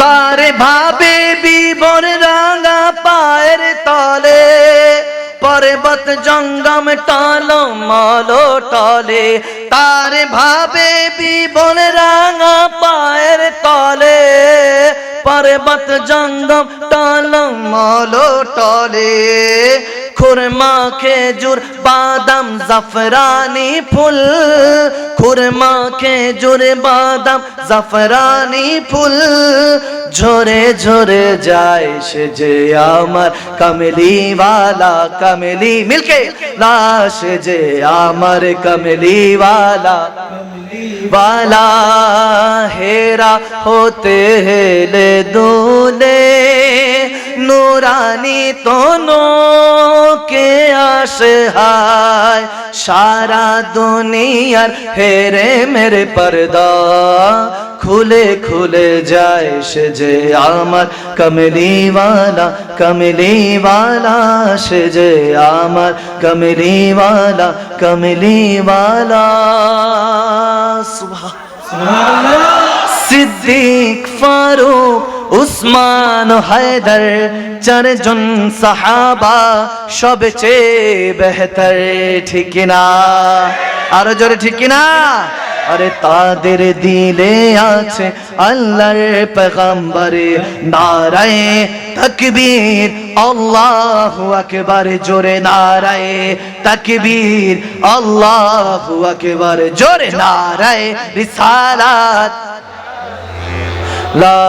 তারে ভাবে বিবর রাঙা পায়ের তলে, পর্বত জঙ্গম টাল মালো টলে। তার ভাবে বিবর রাঙা পায়ের তলে। পর্বত জঙ্গম টাল মালো টলে। খুরমা খেজুর, বাদাম, জাফরানি ফুল। খুরমা খেজুর, বাদাম, জাফরানি ফুল। ঝরে ঝরে যায় সে যে আমার কমলিওয়ালা, কমলি মিলকে লাশ যে আমার কমলিওয়ালা। वाला हेरा होते हेले दूले নুরানি তনো কে আসে হায় সারা দুনিয়ার হেরে মেরে পর্দা খুলে খুলে যায় সে যে আমার কমলিওয়ালা কমলিওয়ালা সে যে আমার কমলিওয়ালা কমলিওয়ালা সুবহ সিদ্দিক ফারুক উসমান হায়দার চারজন সাহাবা সবচেয়ে বেহতর ঠিক না আরও জোরে ঠিক না আরে তাদের দিলে আছে আল্লাহর পেগম্বরে নারায় তকবীর, আল্লাহু আকবার, জোরে নারায়ে তকবীর, আল্লাহু আকবার, জোরে নারায়ে রিসালাত। লা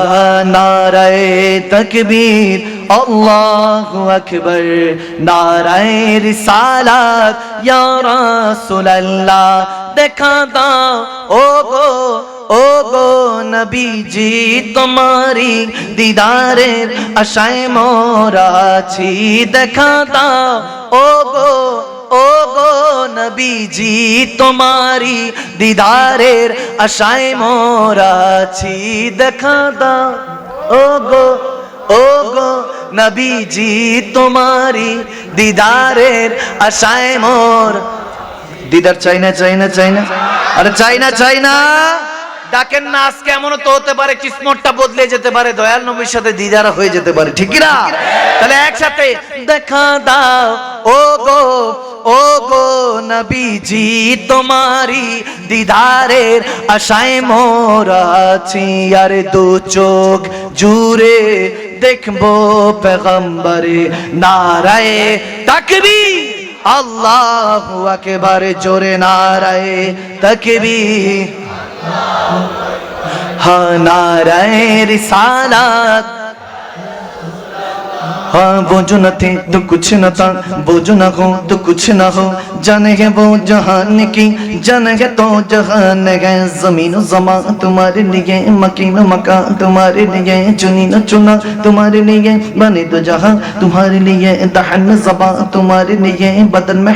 নারায়ে তকবীর আল্লাহু আকবার নারায়ে রিসালাত ইয়া রাসূলুল্লাহ দেখা দাও ও গো ও গো নবীজি তোমারি দিদারের আশায় মোরা আছি দেখা দাও ও গো ও গো নবীজি তোমারি দিদারের আশায় মোরা আছি দেখা দাও ও গো ও গো নবীজি তোমারি দিদারের আশায় মোর। দিদার চাই না চাই না চাই না আরে চাই না চাই না ডাকেন না, আজকে এমনও তো হতে পারে কিসমতটা বদলে যেতে পারে। দয়াল নবীর সাথে দিদারা হয়ে যেতে পারে। ঠিক না তাহলে একসাথে দেখা দাও। ও গো ও গো নবীজি তোমারি দিদারের আশায় মোরা। আছি আর দু চোখ জুড়ে দেখব পেগম্বরে নারায় তাকবি আল্লাহ একেবারে জোরে নারায় তাকবি নারায় রিসালাত। ہاں بوجھو نہ تھی تو کچھ نہ تھا نہ ہو تو کچھ نہ ہو وہ جہان کی تو جہان زمین و تمہارے لیے، مکین و مکان تمہارے لیے۔ چنا تمہارے لیے، بنے جہاں تمہارے لیے۔ دہن تمہارے لیے، بدن میں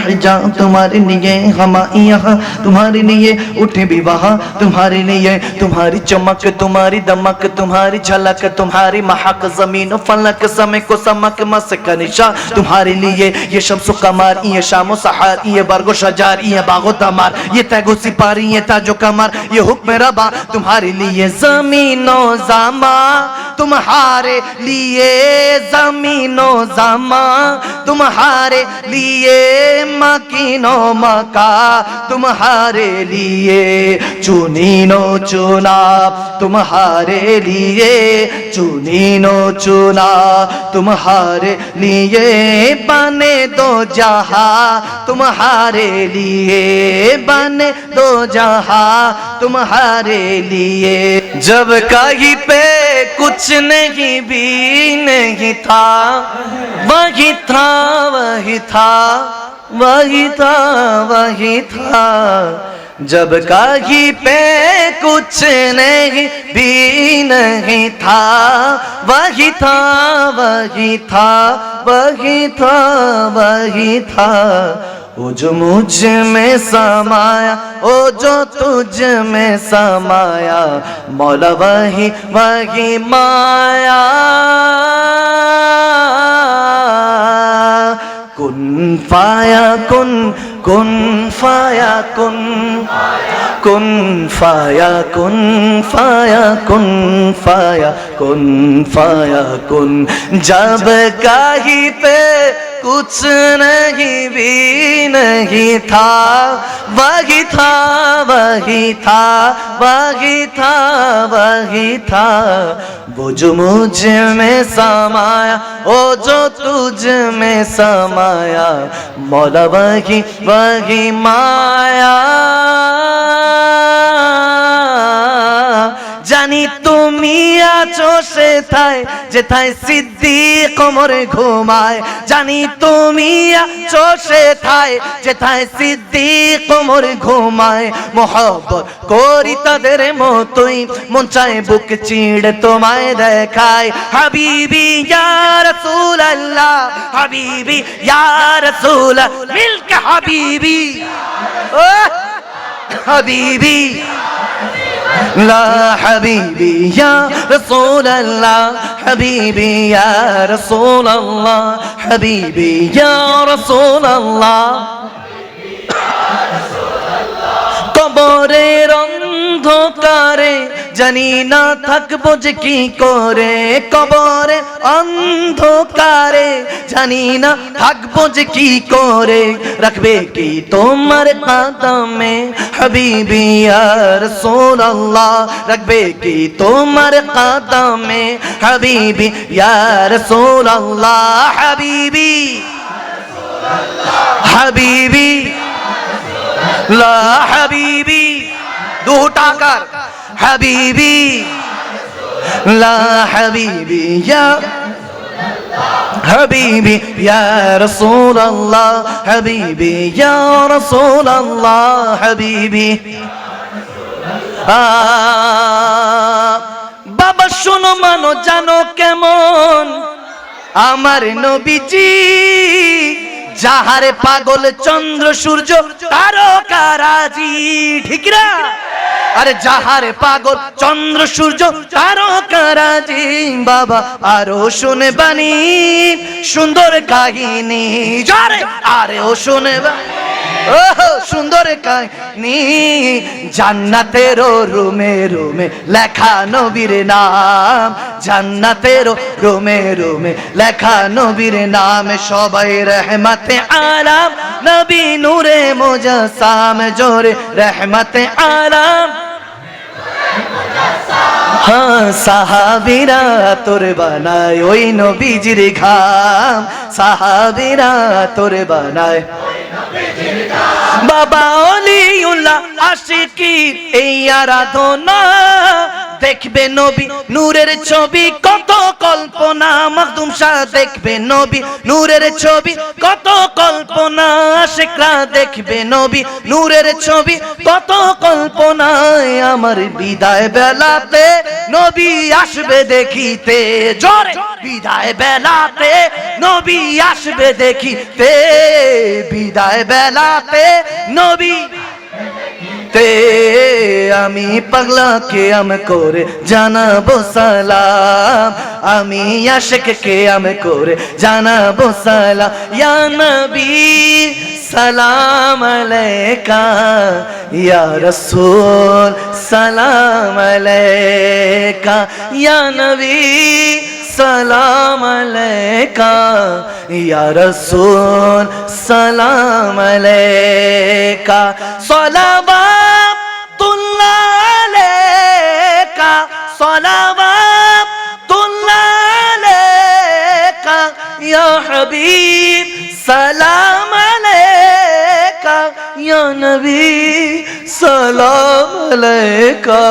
تمہارے لیے۔ ہمائی یہاں تمہارے لیے، اٹھے بھی وہاں تمہارے لیے۔ تمہاری چمک، تمہاری دمک، تمہاری جھلک، تمہاری محک۔ زمین و فلک، سمے کو مک مسک نشا تمہارے لیے یہ شمس و قمر، یہ شام و سحر، یہ برگ و شجار یہ باغ و دمار یہ تیگ و سپاری، یہ تاج و کمر یہ حکم ربا تمہارے لیے زمین و زما تمہارے لیے زمین و زما تمہارے لیے مکین و مکا تمہارے لیے چونین و چونا تمہارے لیے چونین و چونا تمہارے لیے تمہارے لیے بنے دو جہاں، تمہارے لیے بنے دو جہاں، تمہارے لیے۔ جب کہیں پہ کچھ نہیں بھی نہیں تھا، وہی تھا وہی تھا وہی تھا وہی تھا۔ جب کاہی پہ کچھ نہیں، بھی نہیں تھا۔ وہی تھا وہی تھا وہی تھا وہی تھا۔ وہ جو مجھ میں سمایا، وہ جو تجھ میں سمایا۔ مولا وہی وہی مایا۔ کن پایا کن کن فایا کن کن فایا کن فایا کن فایا کن فایا کن۔ جب کاہی پہ کچھ نہیں بھی نہیں تھا، وہی تھا وہی تھا وہی تھا وہی تھا۔ وہ جو مجھ میں سمایا وہ جو تجھ میں سمایا مولا وہی وہی مایا۔ جانی تو তুমি আছো সেথায়, যেথায় সিদ্ধি কোমরে ঘুমায়, জানি তুমি আছো সেথায়, যেথায় সিদ্ধি কোমরে ঘুমায়। মোহব্বত করি তাদের মতোই, মন চায় বুক চিড় তোমায় দেখায়। হাবিবি, ইয়া রাসূল আল্লাহ হাবিবি, ইয়া রাসূল মিলকে হাবিবি। ও হাবিবি। لا حبيبي يا رسول الله حبيبي يا رسول الله حبيبي يا رسول الله قبر رنڌو জানি না থাকব যে কি করে। কবরে অন্ধকারে জানি না থাকব যে কি করে। রাখবে কি তোমার কাদমে? হাবিবি আর সোনাল্লাহ রাখবে কি তোমার কাদমে? হাবিবি ইয়ার সোনাল্লাহ হাবিবি। হাবিবি। লা হাবিবি। দুটা কার? হাবিবি, লা হাবিবি ইয়া হাবিবি ইয়া রাসূলুল্লাহ, হাবিবি ইয়া রাসূলুল্লাহ, হাবিবি। বাবা শোনো, মানো, জানো কেমন? আমার নবীজি, যাহারে পাগল চন্দ্র সূর্য তারকারাজি ঠিকরা আরে যাহারে পাগল, চন্দ্র, সূর্য তারকারাজি বাবা, আরও শুনে বাণী সুন্দর কাহিনী। যারে, আরে ও শুনে সুন্দর কাহিনী। জান্নাতের রুমে রুমে লেখা নবীর নাম। জান্নাতের রুমে রুমে লেখা নবীর নাম। সবাই রহমতে আলাম নবী নূরে মোজাসাম, জোরে রহমতে আলাম হ্যাঁ সাহাবিরা তোর বানায় ওই নবীজির ঘাম। সাহাবিরা তোর বানায় বাবা অলিউল্লাহ আশিকির এই আরাধনা দেখবে নবী নূরের ছবি, কত কল্পনা মাকদুম শাহ দেখবে নবী নূরের ছবি, কত কল্পনা শেখরা দেখবে নবী নূরের ছবি, কত কল্পনায় আমার বিদায় বেলাতে নবী আসবে দেখিতে, জোরে বিদায় বেলাতে নবী আসবে দেখিতে, বিদায় বেলাতে নবী তে আমি পাগলা কে আম করে জানাব সালাম? আমি আশেক কে আম করে জানাব সালাম? ইয়া নবী, সালাম আলাইকা। ইয়া রাসূল, সালাম আলাইকা। ইয়া নবী, সালাম আলাইকা। ইয়া রাসূল, সালাম আলাইকা। সালাওয়াতুল্লাহ আলাইকা সালাওয়াতুল্লাহ আলাইকা ইয়া হাবিব, সালাম আলাইকা, ইয়া নবী, সালাম আলাইকা,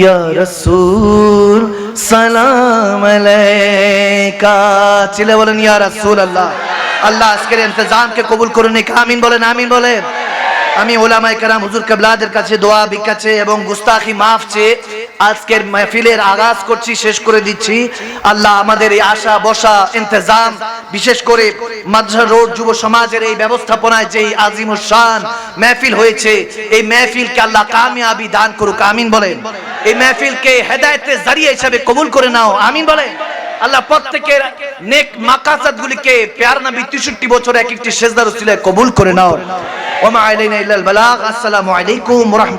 ইয়া রাসূল, সালাম আলাইকা। চিলে বলেন, ইয়া রাসূল আল্লাহ। আল্লাহ আজকের ইন্তজামকে কবুল করুন, এক আমিন বলেন আমিন বলেন। আমি ওলামায়ে কেরাম হুজুর কেবলাদের কাছে দোয়া ভিক্ষাছে এবং গুস্তাখি মাফ চেয়ে আজকের মাহফিলের আগাজ করছি, শেষ করে দিচ্ছি। আল্লাহ আমাদের এই আশা, বসা, ইন্তজাম, বিশেষ করে মাদ্রাসা রোড যুব সমাজের এই ব্যবস্থাপনায় যে আজিমুর শান মেহফিল হয়েছে, এই মেহফিলকে আল্লাহ কামিয়াবি দান করুক, আমিন বলেন। এই মেহফিলকে হেদায়েতের জারিয়া হিসাবে কবুল করে নাও, আমিন বলেন। আল্লাহ প্রত্যেকের নেক মাকাসাদ গুলিকে প্যার নবী 63 বছর এক একটি সেজদার উসিলায় কবুল করে নাও। وما علينا إلا البلاغ. السلام عليكم ورحمة